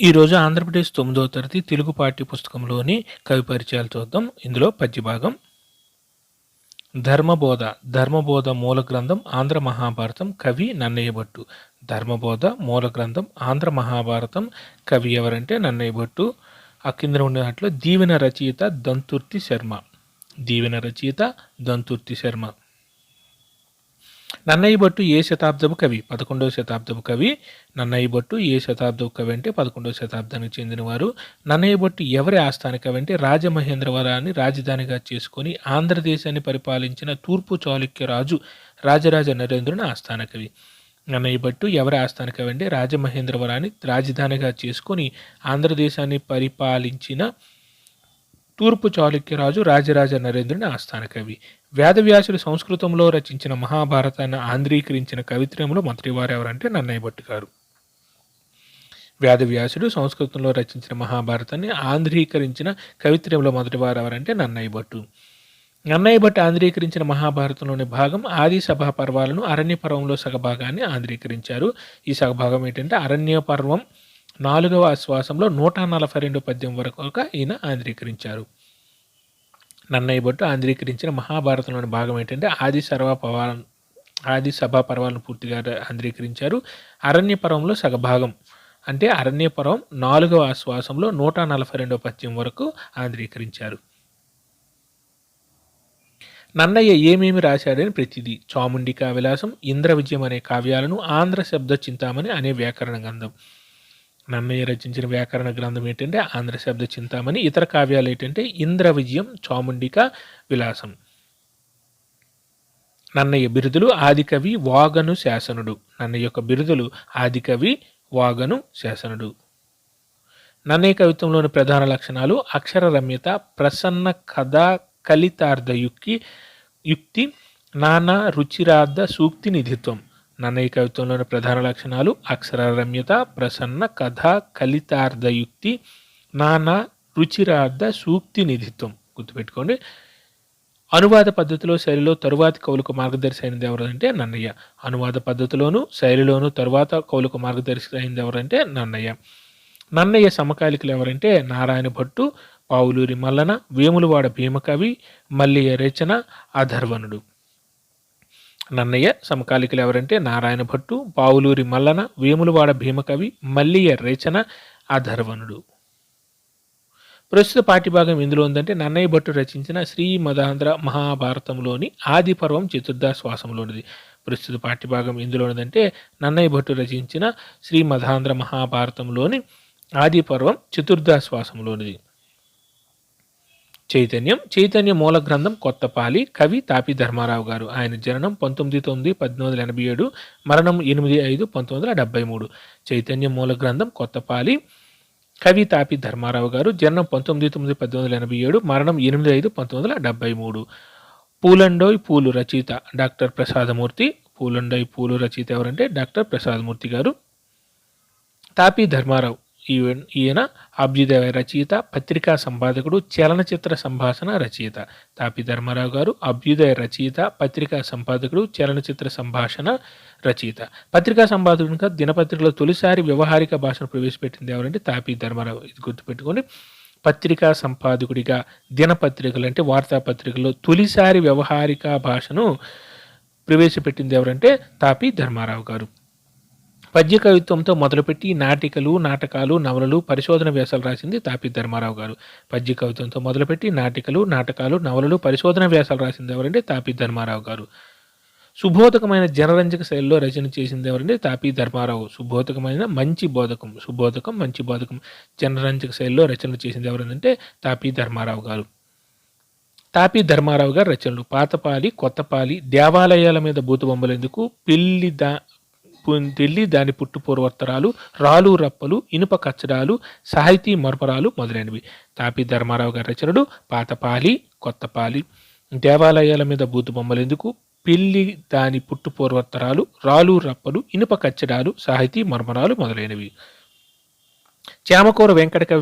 ఈరోజు ఆంధ్రప్రదేశ్ తొమ్మిదవ తరగతి తెలుగు పాఠ్య పుస్తకంలోని కవి పరిచయాలు చూద్దాం. ఇందులో పద్య భాగం ధర్మబోధ ధర్మబోధ మూల గ్రంథం ఆంధ్ర మహాభారతం కవి నన్నయ్య భట్టు. ధర్మబోధ మూల గ్రంథం ఆంధ్ర మహాభారతం కవి ఎవరంటే నన్నయ్య భట్టు. ఆ కింద ఉండే దాంట్లో దీవెన రచయిత దంతుర్తి శర్మ. దీవెన రచయిత దంతుర్తి శర్మ. నన్నయ్య భట్టు ఏ శతాబ్దపు కవి? పదకొండవ శతాబ్దపు కవి. నన్నయ్య భట్టు ఏ శతాబ్దపు కవి అంటే పదకొండవ శతాబ్దానికి చెందినవారు. నన్నయ్య భట్టు ఎవరి ఆస్థాన కవి అంటే రాజమహేంద్రవరాన్ని రాజధానిగా చేసుకొని ఆంధ్రదేశాన్ని పరిపాలించిన తూర్పు చాళుక్య రాజు రాజరాజ నరేంద్రుని ఆస్థాన కవి. నన్నయ్య భట్టు ఎవరి ఆస్థాన కవి అంటే రాజమహేంద్రవరాన్ని రాజధానిగా చేసుకొని ఆంధ్రదేశాన్ని పరిపాలించిన తూర్పు చాళుక్యరాజు రాజరాజ నరేంద్రుని ఆస్థాన కవి. వేదవ్యాసుడు సంస్కృతంలో రచించిన మహాభారతాన్ని ఆంధ్రీకరించిన కవిత్రయంలో మంత్రివారు ఎవరంటే నన్నయ్య భట్టు గారు. వేదవ్యాసుడు సంస్కృతంలో రచించిన మహాభారతాన్ని ఆంధ్రీకరించిన కవిత్రయంలో మొదటివారు ఎవరంటే నన్నయ్య భట్టు. నన్నయ్య భట్టు ఆంధ్రీకరించిన మహాభారతంలోని భాగం ఆది సభా పర్వాలను అరణ్య పర్వంలో సగభాగాన్ని ఆంధ్రీకరించారు. ఈ సగభాగం ఏంటంటే అరణ్య పర్వం నాలుగవ ఆశ్వాసంలో నూట నలభై రెండు పద్యం వరకు ఈయన ఆంధ్రీకరించారు. నన్నయ్య భట్టు ఆంధ్రీకరించిన మహాభారతంలోని భాగం ఏంటంటే ఆది సర్వ పవాలను ఆది సభా పర్వాలను పూర్తిగా ఆంధ్రీకరించారు అరణ్య పర్వంలో సగభాగం. అంటే అరణ్య పర్వం నాలుగవ ఆశ్వాసంలో నూట నలభై రెండవ పద్యం వరకు ఆంధ్రీకరించారు నన్నయ్య ఏమేమి రాశాడని ప్రతిదీ. చాముండికా విలాసం ఇంద్ర విజయం అనే కావ్యాలను ఆంధ్ర శబ్ద చింతామణి అనే వ్యాకరణ గ్రంథం. నన్నయ్య రచించిన వ్యాకరణ గ్రంథం ఏంటంటే ఆంధ్ర శబ్ద చింతామణి ఇతర కావ్యాలు ఏంటంటే ఇంద్ర విజయం చాముండిక విలాసం. నన్నయ్య బిరుదులు ఆదికవి వాగను శాసనుడు. నన్నయ్య యొక్క బిరుదులు ఆదికవి వాగను శాసనుడు. నన్నయ్య కవిత్వంలోని ప్రధాన లక్షణాలు అక్షర రమ్యత ప్రసన్న కథా కలితార్థ యుక్తి యుక్తి నానా రుచిరార్థ సూక్తి నిధిత్వం. నన్నయ్య కవిత్వంలోని ప్రధాన లక్షణాలు అక్షర రమ్యత ప్రసన్న కథ కలితార్థయుక్తి నానా రుచిరార్థ సూక్తి నిధిత్వం. గుర్తుపెట్టుకోండి. అనువాద పద్ధతిలో శైలిలో తరువాతి కవులకు మార్గదర్శి అయినది ఎవరంటే నన్నయ్య. అనువాద పద్ధతిలోను శైలిలోను తరువాత కవులకు మార్గదర్శి అయినది ఎవరంటే నన్నయ్య. నన్నయ్య సమకాలికలు ఎవరంటే నారాయణ భట్టు పావులూరి మల్లన వేములవాడ భీమకవి మల్లియ రచన అధర్వనుడు నన్నయ్య సమకాలికలు ఎవరంటే నారాయణ భట్టు పావులూరి మల్లన వేములవాడ భీమకవి మల్లియ రేచన అధర్వణుడు ప్రస్తుత పాఠ్యభాగం ఇందులో ఉందంటే నన్నయ్య భట్టు రచించిన శ్రీ మదాంధ్ర మహాభారతంలోని ఆది పర్వం చతుర్దాశ్వాసంలోనిది ప్రస్తుత పాఠ్యభాగం ఇందులో ఉందంటే నన్నయ్య భట్టు రచించిన శ్రీ మదాంధ్ర మహాభారతంలోని ఆది పర్వం చతుర్దాశ్వాసంలోనిది చైతన్యం చైతన్య మూల గ్రంథం కొత్తపాలి కవి తాపి ధర్మారావు గారు. ఆయన జననం పంతొమ్మిది తొమ్మిది పద్దెనిమిది వందల ఎనభై ఏడు మరణం ఎనిమిది ఐదు పంతొమ్మిది వందల డెబ్బై మూడు. చైతన్య మూల గ్రంథం కొత్తపాలి కవి తాపి ధర్మారావు గారు. జననం పంతొమ్మిది తొమ్మిది పద్దెనిమిది వందల ఎనభై ఏడు మరణం ఎనిమిది ఐదు పంతొమ్మిది వందల డెబ్బై మూడు. పూలండోయ్ పూలు రచయిత డాక్టర్ ప్రసాదమూర్తి. పూలండోయ్ పూలు రచయిత ఎవరంటే డాక్టర్ ప్రసాదమూర్తి గారు. తాపి ధర్మారావు ఈయన అభ్యుదయ రచయిత పత్రికా సంపాదకుడు చలనచిత్ర సంభాషణ రచయిత. తాపి ధర్మారావు గారు అభ్యుదయ రచయిత పత్రికా సంపాదకుడు చలనచిత్ర సంభాషణ రచయిత. పత్రికా సంపాదకునిగా దినపత్రికలో తొలిసారి వ్యవహారిక భాషను ప్రవేశపెట్టింది ఎవరంటే తాపి ధర్మారావు. ఇది గుర్తుపెట్టుకొని పత్రికా సంపాదకుడిగా దినపత్రికలు అంటే వార్తాపత్రికలో తొలిసారి వ్యవహారిక భాషను ప్రవేశపెట్టింది ఎవరంటే తాపి ధర్మారావు గారు. పద్య కవిత్వంతో మొదలుపెట్టి నాటికలు నాటకాలు నవలలు పరిశోధన వ్యాసాలు రాసింది తాపి ధర్మారావు గారు. పద్య కవిత్వంతో మొదలుపెట్టి నాటికలు నాటకాలు నవలలు పరిశోధన వ్యాసాలు రాసింది ఎవరంటే తాపి ధర్మారావు గారు. సుబోధకమైన జనరంజక శైలిలో రచన చేసింది ఎవరంటే తాపి ధర్మారావు. సుబోధకమైన మంచి బోధకం సుబోధకం మంచి బోధకం జనరంజక శైలిలో రచన చేసింది ఎవరంటే తాపి ధర్మారావు గారు. తాపి ధర్మారావు గారు రచనలు పాతపాలి కొత్తపాలి దేవాలయాల మీద బొమ్మలేందుకు పెళ్ళి దా పొందిల్లి దాని పుట్టుపూర్వోత్తరాలు రాలు రప్పలు ఇనుప కచ్చడాలు సాహితీ మరపరాలు మొదలైనవి. తాపి ధర్మారావు గారి రచనలు పాతపాలి కొత్తపాలి. దేవాలయాల మీద బూతు బొమ్మలెందుకు పిల్లి దాని పుట్టుపూర్వోత్తరాలు రాలు రప్పలు ఇనుప కచ్చడాలు సాహితీ మర్మరాలు మొదలైనవి. చామకూర వెంకట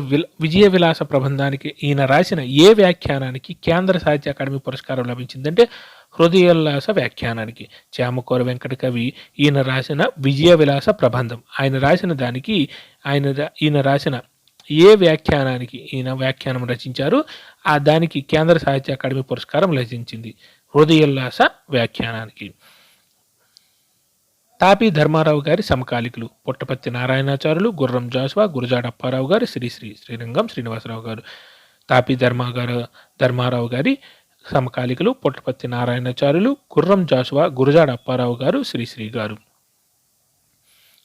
విజయ విలాస ప్రబంధానికి ఈయన రాసిన ఏ వ్యాఖ్యానానికి కేంద్ర సాహిత్య అకాడమీ పురస్కారం లభించిందంటే హృదయోల్లాస వ్యాఖ్యానానికి. చామకూర వెంకట కవి ఈయన రాసిన విజయ విలాస ప్రబంధం. ఆయన రాసిన దానికి ఆయన ఈయన రాసిన ఏ వ్యాఖ్యానానికి ఈయన వ్యాఖ్యానం రచించారు? ఆ దానికి కేంద్ర సాహిత్య అకాడమీ పురస్కారం లభించింది. హృదయోల్లాస వ్యాఖ్యానానికి. తాపి ధర్మారావు గారి సమకాలికులు పుట్టపత్తి నారాయణాచారులు గుర్రం జాస్వా గురజాడ అప్పారావు గారు శ్రీశ్రీ శ్రీరంగం శ్రీనివాసరావు గారు. తాపి ధర్మ గారు ధర్మారావు గారి సమకాలికలు పుట్టపత్తి నారాయణాచార్యులు గుర్రం జాషువా గురజాడ అప్పారావు గారు శ్రీశ్రీ గారు.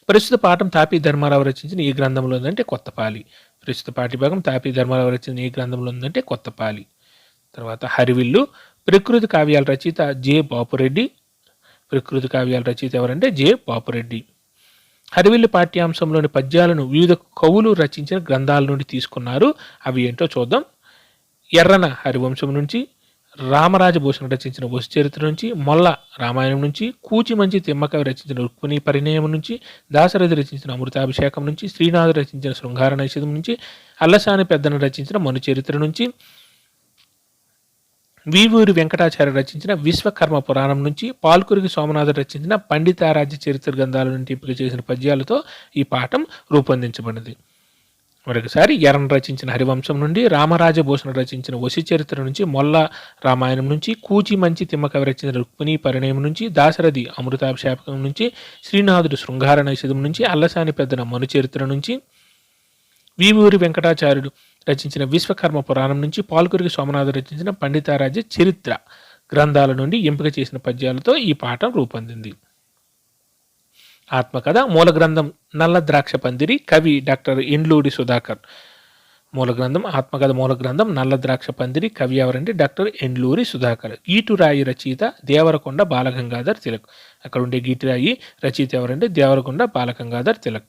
ప్రస్తుత పాఠం తాపి ధర్మారావు రచించిన ఈ గ్రంథంలో ఉందంటే కొత్తపాలి. ప్రస్తుత పాఠ్యభాగం తాపీ ధర్మారావు రచించిన ఈ గ్రంథంలో ఉందంటే కొత్తపాలి. తర్వాత హరివిల్లు ప్రకృతి కావ్యాల రచయిత జె బాపురెడ్డి. ప్రకృతి కావ్యాల రచయిత ఎవరంటే జె బాపురెడ్డి. హరివిల్లు పాఠ్యాంశంలోని పద్యాలను వివిధ కవులు రచించిన గ్రంథాల నుండి తీసుకున్నారు. అవి ఏంటో చూద్దాం. ఎర్రన హరివంశం నుంచి రామరాజభూషణ్ రచించిన వసు చరిత్ర నుంచి మొల్ల రామాయణం నుంచి కూచిమంచి తిమ్మకవి రచించిన రుక్మిణి పరిణయం నుంచి దాశరథి రచించిన అమృతాభిషేకం నుంచి శ్రీనాథ్ రచించిన శృంగార నైషధం నుంచి అల్లసాని పెద్దన రచించిన మను చరిత్ర నుంచి వీవూరి వెంకటాచార్య రచించిన విశ్వకర్మ పురాణం నుంచి పాల్కురికి సోమనాథ రచించిన పండితారాజ్య చరిత్ర గ్రంథాల నుండి ఎంపిక చేసిన పద్యాలతో ఈ పాఠం రూపొందించబడింది. మరొకసారి ఎర్రన్ రచించిన హరివంశం నుండి రామరాజభూషణ రచించిన వశి చరిత్ర నుంచి మొల్ల రామాయణం నుంచి కూచి మంచి తిమ్మకవి రచించిన రుక్మిణి పరిణయం నుంచి దాశరథి అమృతాభిషేపకం నుంచి శ్రీనాథుడు శృంగార నైషధం నుంచి అల్లసాని పెద్దన మను చరిత్ర నుంచి వీవూరి వెంకటాచార్యుడు రచించిన విశ్వకర్మ పురాణం నుంచి పాల్కురికి సోమనాథ రచించిన పండితారాజ్య చరిత్ర గ్రంథాల నుండి ఎంపిక చేసిన పద్యాలతో ఈ పాఠం రూపొందింది. ఆత్మకథ మూల గ్రంథం నల్ల ద్రాక్ష పందిరి కవి డాక్టర్ ఇండ్లూడి సుధాకర్. మూల గ్రంథం ఆత్మకథ మూల గ్రంథం నల్ల ద్రాక్ష పందిరి కవి ఎవరంటే డాక్టర్ ఎండ్లూరి సుధాకర్. గీటురాయి రచయిత దేవరకొండ బాలగంగాధర్ తిలక్. అక్కడ ఉండే గీటురాయి రచయిత ఎవరంటే దేవరకొండ బాలగంగాధర్ తిలక్.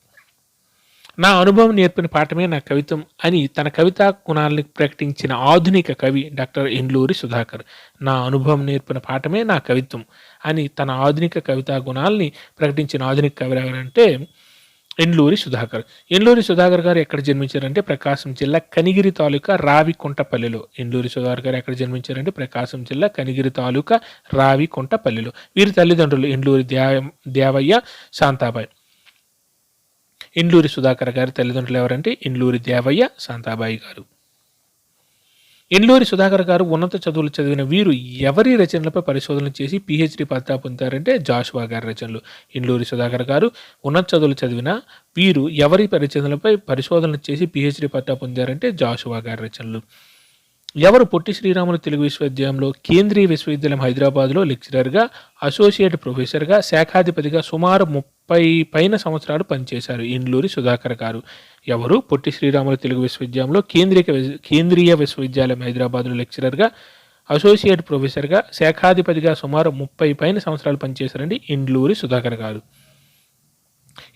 నా అనుభవం నేర్పిన పాఠమే నా కవిత్వం అని తన కవితా గుణాలను ప్రకటించిన ఆధునిక కవి డాక్టర్ ఇండ్లూరి సుధాకర్. నా అనుభవం నేర్పిన పాఠమే నా కవిత్వం అని తన ఆధునిక కవితా గుణాలని ప్రకటించిన ఆధునిక కవి ఎవరంటే ఎండ్లూరి సుధాకర్. ఎండ్లూరి సుధాకర్ గారు ఎక్కడ జన్మించారంటే ప్రకాశం జిల్లా కనిగిరి తాలూకా రావికుంటపల్లిలో. ఎండ్లూరి సుధాకర్ గారు ఎక్కడ జన్మించారంటే ప్రకాశం జిల్లా కనిగిరి తాలూకా రావికుంటపల్లిలో. వీరి తల్లిదండ్రులు ఎండ్లూరి దేవయ్య శాంతాబాయి. ఇండ్లూరి సుధాకర్ గారి తల్లిదండ్రులు ఎవరంటే ఇండ్లూరి దేవయ్య శాంతాబాయి గారు. ఇండ్లూరి సుధాకర్ గారు ఉన్నత చదువులు చదివిన వీరు ఎవరి రచనలపై పరిశోధనలు చేసి పిహెచ్డి పత్తా పొందారంటే జాషువా గారి రచనలు. ఇండ్లూరి సుధాకర్ గారు ఉన్నత చదువులు చదివిన వీరు ఎవరి రచనలపై పరిశోధనలు చేసి పిహెచ్డి పత్తా పొందారంటే జాషువా గారి రచనలు. ఎవరు పొట్టి శ్రీరాములు తెలుగు విశ్వవిద్యాలయంలో కేంద్రీయ విశ్వవిద్యాలయం హైదరాబాద్లో లెక్చరర్గా అసోసియేట్ ప్రొఫెసర్గా శాఖాధిపతిగా సుమారు ముప్పై పైన సంవత్సరాలు పనిచేశారు ఇండ్లూరి సుధాకర్ గారు. ఎవరు? పొట్టి శ్రీరాములు తెలుగు విశ్వవిద్యాలయంలో కేంద్రీయ కేంద్రీయ విశ్వవిద్యాలయం హైదరాబాద్లో లెక్చరర్గా అసోసియేట్ ప్రొఫెసర్గా శాఖాధిపతిగా సుమారు ముప్పై పైన సంవత్సరాలు పనిచేశారండి ఇండ్లూరి సుధాకర్ గారు.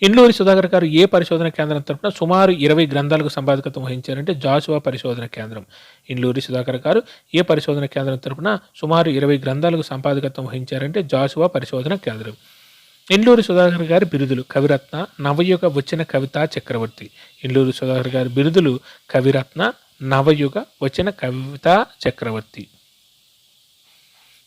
ఇండ్లూరి సుధాకర్ గారు ఏ పరిశోధన కేంద్రం తరపున సుమారు ఇరవై గ్రంథాలకు సంపాదకత్వం వహించారంటే జాషువా పరిశోధన కేంద్రం. ఇండ్లూరి సుధాకర్ గారు ఏ పరిశోధన కేంద్రం తరపున సుమారు ఇరవై గ్రంథాలకు సంపాదకత్వం వహించారంటే జాషువా పరిశోధన కేంద్రం. ఇండ్లూరి సుధాకర్ గారి బిరుదులు కవిరత్న నవయుగ వచ్చిన కవితా చక్రవర్తి. ఇండ్లూరి సుధాకర్ గారి బిరుదులు కవిరత్న నవయుగ వచ్చిన కవితా చక్రవర్తి.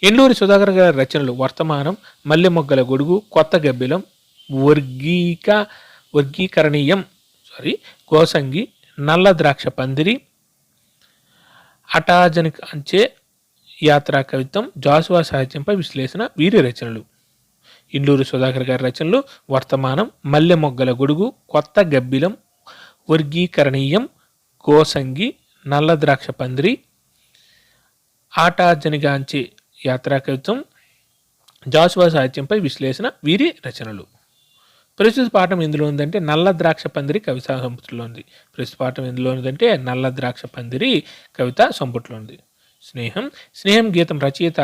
ఇండ్లూరి సుధాకర్ గారి రచనలు వర్తమానం మల్లెమొగ్గల గొడుగు కొత్త గబ్బిలం వర్గీక వర్గీకరణీయం సారీ కోసంగి నల్ల ద్రాక్ష పందిరి అటాజనిక్ అంచే యాత్రా కవిత్వం జాసువా సాహిత్యంపై విశ్లేషణ వీరి రచనలు. ఇండూరు సుధాకర్ గారి రచనలు వర్తమానం మల్లె మొగ్గల గొడుగు కొత్త గబ్బిలం వర్గీకరణీయం కోసంగి నల్ల ద్రాక్ష పందిరి ఆటాజనిగాంచే యాత్రా కవిత్వం జాసువా సాహిత్యంపై విశ్లేషణ వీరి రచనలు. ప్రస్తుత పాఠం ఎందులో ఉందంటే నల్ల ద్రాక్ష పందిరి కవితా సంపుటిలో ఉంది. ప్రస్తుత పాఠం ఎందులో ఉందంటే నల్ల ద్రాక్ష పందిరి కవితా సంపుటిలో ఉంది. స్నేహం స్నేహం గీతం రచయిత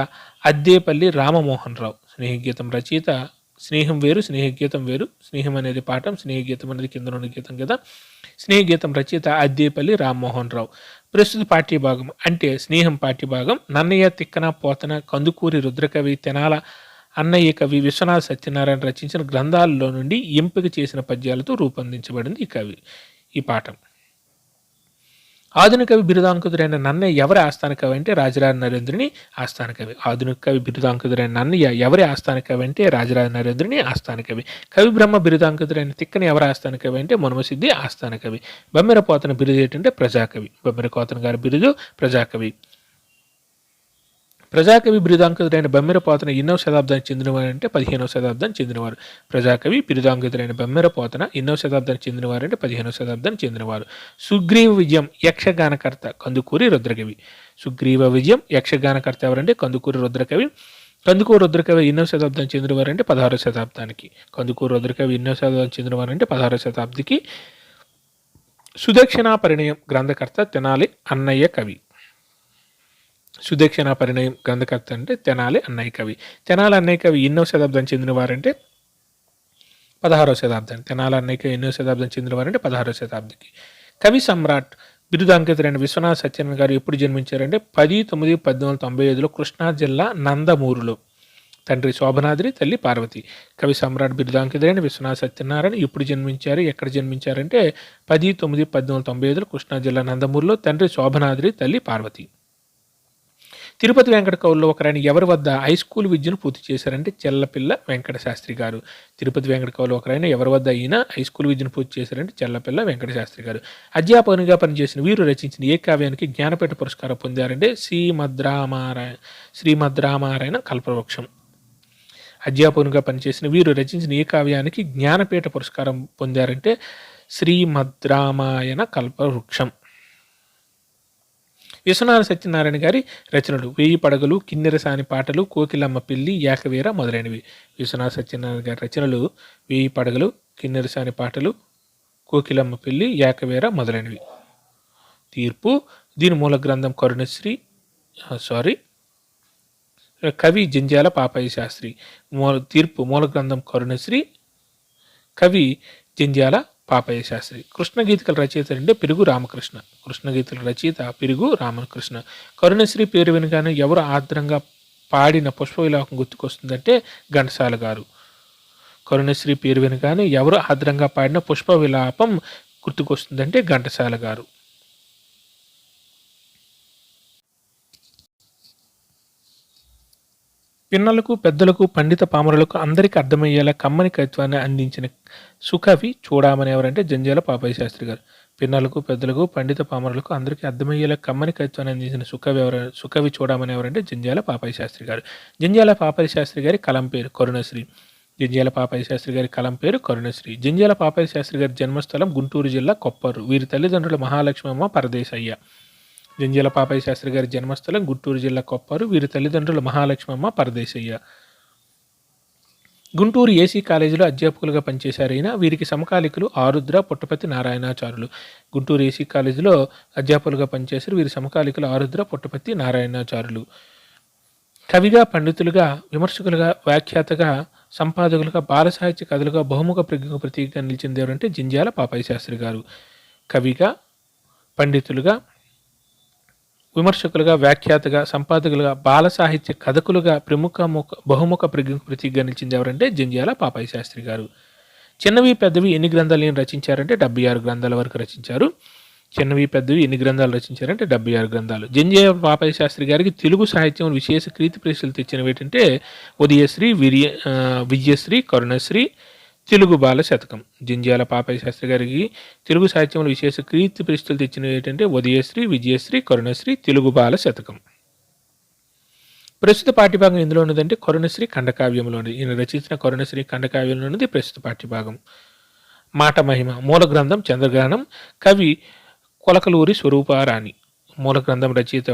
అద్దేపల్లి రామమోహన్ రావు. స్నేహ గీతం రచయిత స్నేహం వేరు స్నేహ గీతం వేరు. స్నేహం అనేది పాఠం స్నేహ గీతం అనేది కింద ఉన్న గీతం కదా. స్నేహ గీతం రచయిత అద్దేపల్లి రామ్మోహన్ రావు. ప్రస్తుత పాఠ్యభాగం అంటే స్నేహం పాఠ్యభాగం నన్నయ్య తిక్కన పోతన కందుకూరి రుద్రకవి తెనాల అన్నయ్య కవి విశ్వనాథ్ సత్యనారాయణ రచించిన గ్రంథాలలో నుండి ఎంపిక చేసిన పద్యాలతో రూపొందించబడింది ఈ కవి ఈ పాఠం. ఆధునిక కవి బిరుదాంకుతుడైన నన్నయ్య ఎవరి ఆస్థాన కవి అంటే రాజరాజ నరేంద్రుని ఆస్థాన కవి. ఆధునిక కవి బిరుదాంకుతుడైన నన్నయ్య ఎవరి ఆస్థాన కవి అంటే రాజరాజ నరేంద్రుని ఆస్థాన కవి. కవి బ్రహ్మ బిరుదాంకుతుడైన తిక్కని ఎవరి ఆస్థాన కవి అంటే మనుమసిద్ధి ఆస్థాన కవి. బొమ్మెర పోతన బిరుదు ఏంటంటే ప్రజాకవి. బొమ్మెర కోతన గారి బిరుదు ప్రజాకవి. ప్రజాకవి బిరుదాంకితుడైన బమ్మెరపోతన ఎన్నో శతాబ్దానికి చెందినవారు అంటే పదిహేనవ శతాబ్దానికి చెందినవారు. ప్రజాకవి బిరుదాంకితుడైన బమ్మెరపోతన ఎన్నో శతాబ్దానికి చెందినవారు అంటే పదిహేనవ శతాబ్దానికి చెందినవారు. సుగ్రీవ విజయం యక్షగానకర్త కందుకూరి రుద్రకవి. సుగ్రీవ విజయం యక్షగానకర్త ఎవరంటే కందుకూరి రుద్రకవి. కందుకూరు రుద్రకవి ఎన్నో శతాబ్దానికి చెందినవారు అంటే పదహారవ శతాబ్దానికి. కందుకూరు రుద్రకవి ఎన్నో శతాబ్దానికి చెందినవారు అంటే పదహారవ శతాబ్దికి. సుదక్షిణా పరిణయం గ్రంథకర్త తెనాలి అన్నయ్య కవి. సుదక్షిణ పరిణయం గ్రంథకర్త అంటే తెనాలి అన్నయ్య కవి. తెనాలి అన్నయ్య కవి ఎన్నో శతాబ్దం చెందిన వారంటే పదహారవ శతాబ్దం. తెనాలి అన్నయ్య కవి ఎన్నో శతాబ్దం చెందిన వారంటే పదహారవ శతాబ్దికి. కవి సమ్రాట్ బిరుదాంకితులైన విశ్వనాథ సత్యనారాయణ గారు ఎప్పుడు జన్మించారంటే పది తొమ్మిది పద్దెనిమిది వందల తొంభై ఐదులో కృష్ణా జిల్లా నందమూరులో. తండ్రి శోభనాద్రి తల్లి పార్వతి. కవి సమ్రాట్ బిరుదాంకితులైన విశ్వనాథ సత్యనారాయణ ఎప్పుడు జన్మించారు ఎక్కడ జన్మించారంటే పది తొమ్మిది పద్దెనిమిది వందల తొంభై ఐదులో కృష్ణా జిల్లా నందమూరులో తండ్రి శోభనాద్రి తల్లి పార్వతి. తిరుపతి వెంకట కౌల్లో ఒకరైన ఎవరి వద్ద హై స్కూల్ విద్యను పూర్తి చేశారంటే చెల్లపిల్ల వెంకట శాస్త్రి గారు. తిరుపతి వెంకట కవులు ఒకరైన ఎవరి వద్ద అయినా హై స్కూల్ విద్యను పూర్తి చేశారంటే చెల్లపిల్ల వెంకట శాస్త్రి గారు. అధ్యాపకునిగా పనిచేసిన వీరు రచించిన ఏ కావ్యానికి జ్ఞానపీఠ పురస్కారం పొందారంటే శ్రీమద్రామారాయణ శ్రీమద్రామారాయణ కల్పవృక్షం. అధ్యాపకునిగా పనిచేసిన వీరు రచించిన ఏ కావ్యానికి జ్ఞానపీఠ పురస్కారం పొందారంటే శ్రీమద్రామాయణ కల్పవృక్షం. విశ్వనాథ సత్యనారాయణ గారి రచనలు వేయి పడగలు కిన్నెరసాని పాటలు కోకిలమ్మ పిల్లి యాకవీర మొదలైనవి. విశ్వనాథ సత్యనారాయణ గారి రచనలు వేయి పడగలు కిన్నెరసాని పాటలు కోకిలమ్మ పిల్లి యాకవీర మొదలైనవి. తీర్పు దీని మూల గ్రంథం కరుణశ్రీ సారీ కవి జంజాల పాపయ్య శాస్త్రి. మూల తీర్పు మూల గ్రంథం కరుణశ్రీ కవి జంజాల పాపయ్య శాస్త్రి కృష్ణగీతికల రచయిత అంటే పిరుగు రామకృష్ణ. కృష్ణగీతల రచయిత పిరుగు రామకృష్ణ. కరుణశ్రీ పేరు వినగానే ఎవరు ఆర్ద్రంగా పాడిన పుష్ప విలాపం గుర్తుకొస్తుందంటే ఘంటసాల గారు. కరుణశ్రీ పేరు వినగానే ఎవరు ఆర్ద్రంగా పాడిన పుష్ప విలాపం గుర్తుకొస్తుందంటే ఘంటసాల గారు. పిన్నలకు పెద్దలకు పండిత పామరులకు అందరికీ అర్థమయ్యేలా కమ్మని కవిత్వాన్ని అందించిన సుకవి చూడమని ఎవరంటే జంజాల పాపయ్య శాస్త్రి గారు. పిన్నలకు పెద్దలకు పండిత పామరులకు అందరికీ అర్థమయ్యేలా కమ్మని కవిత్వాన్ని అందించిన సుకవి ఎవరు సుకవి చూడమని ఎవరంటే జంజాల పాపయ్య శాస్త్రి గారు. జంజాల పాపయ్య శాస్త్రి గారి కలం పేరు కరుణశ్రీ. జంజాల పాపయ్య శాస్త్రి గారి కలం పేరు కరుణశ్రీ. జంజాల పాపయ్య శాస్త్రి గారి జన్మస్థలం గుంటూరు జిల్లా కొప్పరు వీరి తల్లిదండ్రులు మహాలక్ష్మమ్మ పరదేశయ్య. జంజాల పాపయ్య శాస్త్రి గారి జన్మస్థలం గుంటూరు జిల్లా కొప్పారు. వీరి తల్లిదండ్రులు మహాలక్ష్మమ్మ పరదేశయ్య. గుంటూరు ఏసీ కాలేజీలో అధ్యాపకులుగా పనిచేశారు అయినా వీరికి సమకాలికులు ఆరుద్ర పుట్టపతి నారాయణాచారులు గుంటూరు ఏసీ కాలేజీలో అధ్యాపకులుగా పనిచేశారు. వీరి సమకాలికులు ఆరుద్ర పుట్టపతి నారాయణాచారులు కవిగా పండితులుగా విమర్శకులుగా వ్యాఖ్యాతగా సంపాదకులుగా బాల సాహిత్య కథలుగా బహుముఖ ప్రజ్ఞకు ప్రతీకగా నిలిచింది ఎవరంటే జింజాల పాపయ్య శాస్త్రి గారు. కవిగా పండితులుగా విమర్శకులుగా వ్యాఖ్యాతగా సంపాదకులుగా బాల సాహిత్య కథకులుగా ప్రముఖ ముఖ బహుముఖ ప్రజ్ఞకు నిలిచింది ఎవరంటే జంజాల పాపయ్య శాస్త్రి గారు. చిన్నవి పెద్దవి ఎన్ని గ్రంథాలు ఏం రచించారంటే డెబ్బై ఆరు గ్రంథాల వరకు రచించారు. చిన్నవి పెద్దవి ఎన్ని గ్రంథాలు రచించారంటే డెబ్బై ఆరు గ్రంథాలు. జంజయ పాపయ్య శాస్త్రి గారికి తెలుగు సాహిత్యం విశేష కీర్తి ప్రశ్నలు తెచ్చినవి ఏంటంటే ఉదయశ్రీ విరియ విజయశ్రీ కరుణశ్రీ తెలుగు బాల శతకం. జింజాల పాపయ్య శాస్త్రి గారికి తెలుగు సాహిత్యంలో విశేష కీర్తి ప్రశ్నలు తెచ్చినవి ఏంటంటే ఉదయశ్రీ విజయశ్రీ కరుణశ్రీ తెలుగు బాల శతకం. ప్రస్తుత పాఠ్యభాగం ఎందులో ఉన్నదంటే కరుణశ్రీ ఖండకావ్యంలోనిది ఈయన రచించిన కరుణశ్రీ ఖండకావ్యంలో ఉన్నది ప్రస్తుత పాఠ్యభాగం. మాట మహిమ మూల గ్రంథం చంద్రగ్రహణం కవి కొలకలూరి స్వరూపారాణి. మూల గ్రంథం రచయిత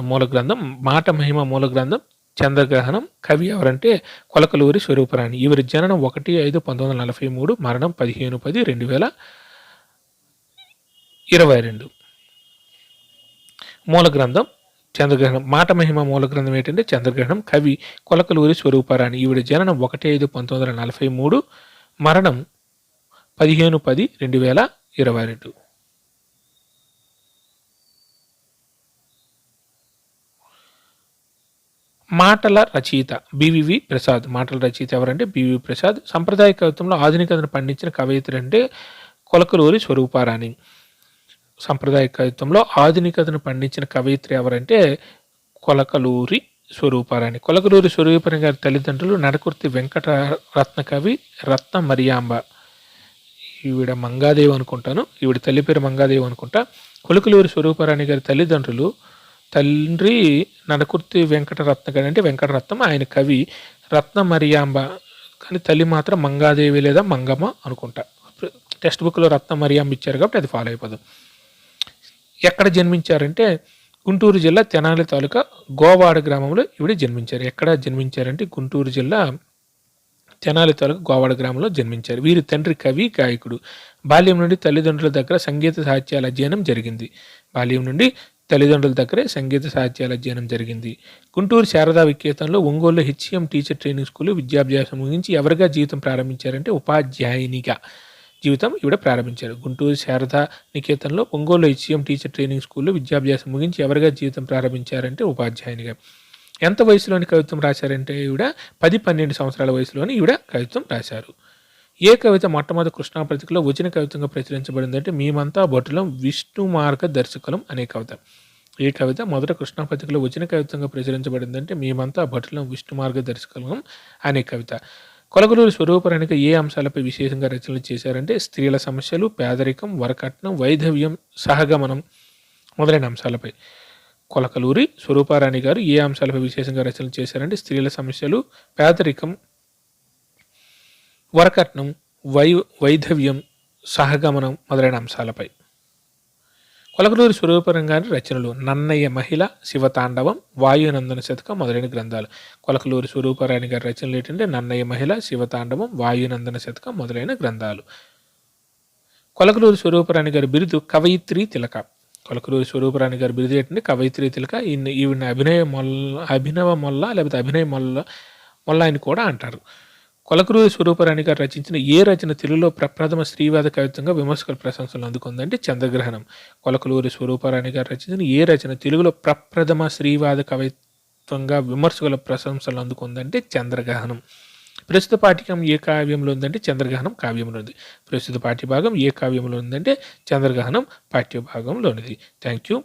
మూల గ్రంథం మాట మహిమ మూల గ్రంథం చంద్రగ్రహణం కవి ఎవరంటే కొలకలూరి స్వరూపరాణి. ఈవిరి జననం ఒకటి ఐదు పంతొమ్మిది వందల నలభై మూడు మరణం పదిహేను పది రెండు వేల ఇరవై రెండు. మూల గ్రంథం చంద్రగ్రహణం మాట మహిమ మూల గ్రంథం ఏంటంటే చంద్రగ్రహణం కవి కొలకలూరి స్వరూపరాణి. ఈవిడ జననం ఒకటి ఐదు పంతొమ్మిది వందల నలభై మూడు మరణం పదిహేను పది రెండు వేల ఇరవై రెండు. మాటల రచయిత బివివి ప్రసాద్. మాటల రచయిత ఎవరంటే బివి ప్రసాద్. సంప్రదాయ కవిత్వంలో ఆధునికతను పండించిన కవయిత్రి అంటే కొలకలూరి స్వరూపారాణి. సంప్రదాయ కవిత్వంలో ఆధునికతను పండించిన కవయిత్రి ఎవరంటే కొలకలూరి స్వరూపారాణి. కొలకలూరి స్వరూపారాణి గారి తల్లిదండ్రులు నడకుర్తి వెంకట రత్న కవి రత్న మరియాంబ. ఈవిడ మంగాదేవి అనుకుంటాను. ఈవిడ తల్లి పేరు మంగాదేవి అనుకుంటా. కొలకలూరి స్వరూపారాణి గారి తల్లిదండ్రులు తండ్రి నడకుర్తి వెంకటరత్న గారి అంటే వెంకటరత్నం ఆయన కవి రత్న మరియాంబ కానీ తల్లి మాత్రం మంగాదేవి లేదా మంగమ్మ అనుకుంటా. టెక్స్ట్ బుక్లో రత్న మరియాంబ ఇచ్చారు కాబట్టి అది ఫాలో అయిపోదు. ఎక్కడ జన్మించారంటే గుంటూరు జిల్లా తెనాలి తాలూకా గోవాడ గ్రామంలో ఈవిడ జన్మించారు. ఎక్కడ జన్మించారంటే గుంటూరు జిల్లా తెనాలి తాలూకా గోవాడ గ్రామంలో జన్మించారు. వీరి తండ్రి కవి గాయకుడు. బాల్యం నుండి తల్లిదండ్రుల దగ్గర సంగీత సాహిత్యాల అధ్యయనం జరిగింది. బాల్యం నుండి తల్లిదండ్రుల దగ్గరే సంగీత సాహిత్యాల అధ్యయనం జరిగింది. గుంటూరు శారదా వికేతంలో Ongole HM teacher training school విద్యాభ్యాసం ముగించి ఎవరిగా జీవితం ప్రారంభించారంటే ఉపాధ్యాయునిగా జీవితం ఈవిడ ప్రారంభించారు. గుంటూరు శారదా నికేతన్లో ఒంగోలు హెచ్ఎం టీచర్ ట్రైనింగ్ స్కూల్లో విద్యాభ్యాసం ముగించి ఎవరిగా జీవితం ప్రారంభించారంటే ఉపాధ్యాయునిగా. ఎంత వయసులోని కవిత్వం రాశారంటే ఈవిడ పది పన్నెండు సంవత్సరాల వయసులోని ఈవిడ కవిత్వం రాశారు. ఏ కవిత మొట్టమొదటి కృష్ణా ప్రతికలో వచన కవితంగా ప్రచురించబడిందంటే మేమంతా భటులం విష్ణు మార్గ దర్శకులం అనే కవిత. ఈ కవిత మొదట కృష్ణాపత్రికలో వచన కవితంగా ప్రచురించబడిందంటే మేమంతా భటులం విష్ణు మార్గదర్శకలం అనే కవిత. కొలగలూరు స్వరూపరానికి ఏ అంశాలపై విశేషంగా రచనలు చేశారంటే స్త్రీల సమస్యలు పేదరికం వరకట్నం వైధవ్యం సహగమనం మొదలైన అంశాలపై. కొలకలూరి స్వరూపారాణి గారు ఏ అంశాలపై విశేషంగా రచనలు చేశారంటే స్త్రీల సమస్యలు పేదరికం వరకట్నం వై వైధవ్యం సహగమనం మొదలైన అంశాలపై. కొలకలూరి స్వరూపరం గారి రచనలు నన్నయ్య మహిళ శివతాండవం వాయునందన శతకం మొదలైన గ్రంథాలు. కొలకలూరి స్వరూపరాణి గారి రచనలు ఏంటంటే నన్నయ్య మహిళ శివతాండవం వాయునందన శతకం మొదలైన గ్రంథాలు. కొలకలూరి స్వరూపరాణి గారి బిరుదు కవయిత్రి తిలక. కొలకలూరి స్వరూపరాణి గారి బిరుదు ఏంటంటే కవయిత్రి తిలక. ఈయన ఈవిడ అభినయ మొల్ల అభినవ మొల్ల లేకపోతే అభినయ మొల్ల మొల్ల అని కూడా అంటారు. కొలకరూరి స్వరూపరాణి గారు రచించిన ఏ రచన తెలుగులో ప్రప్రథమ స్త్రీవాద కవిత్వంగా విమర్శకుల ప్రశంసలు అందుకుందంటే చంద్రగ్రహణం. కొలకలూరి స్వరూపరాణి గారు రచించిన ఏ రచన తెలుగులో ప్రప్రథమ స్త్రీవాద కవిత్వంగా విమర్శకుల ప్రశంసలు అందుకుందంటే చంద్రగ్రహణం. ప్రస్తుత పాఠ్యం ఏ కావ్యంలో ఉందంటే చంద్రగ్రహణం కావ్యంలో ఉంది ప్రస్తుత పాఠ్యభాగం ఏ కావ్యంలో ఉందంటే చంద్రగ్రహణం పాఠ్యభాగంలోనిది. Thank you.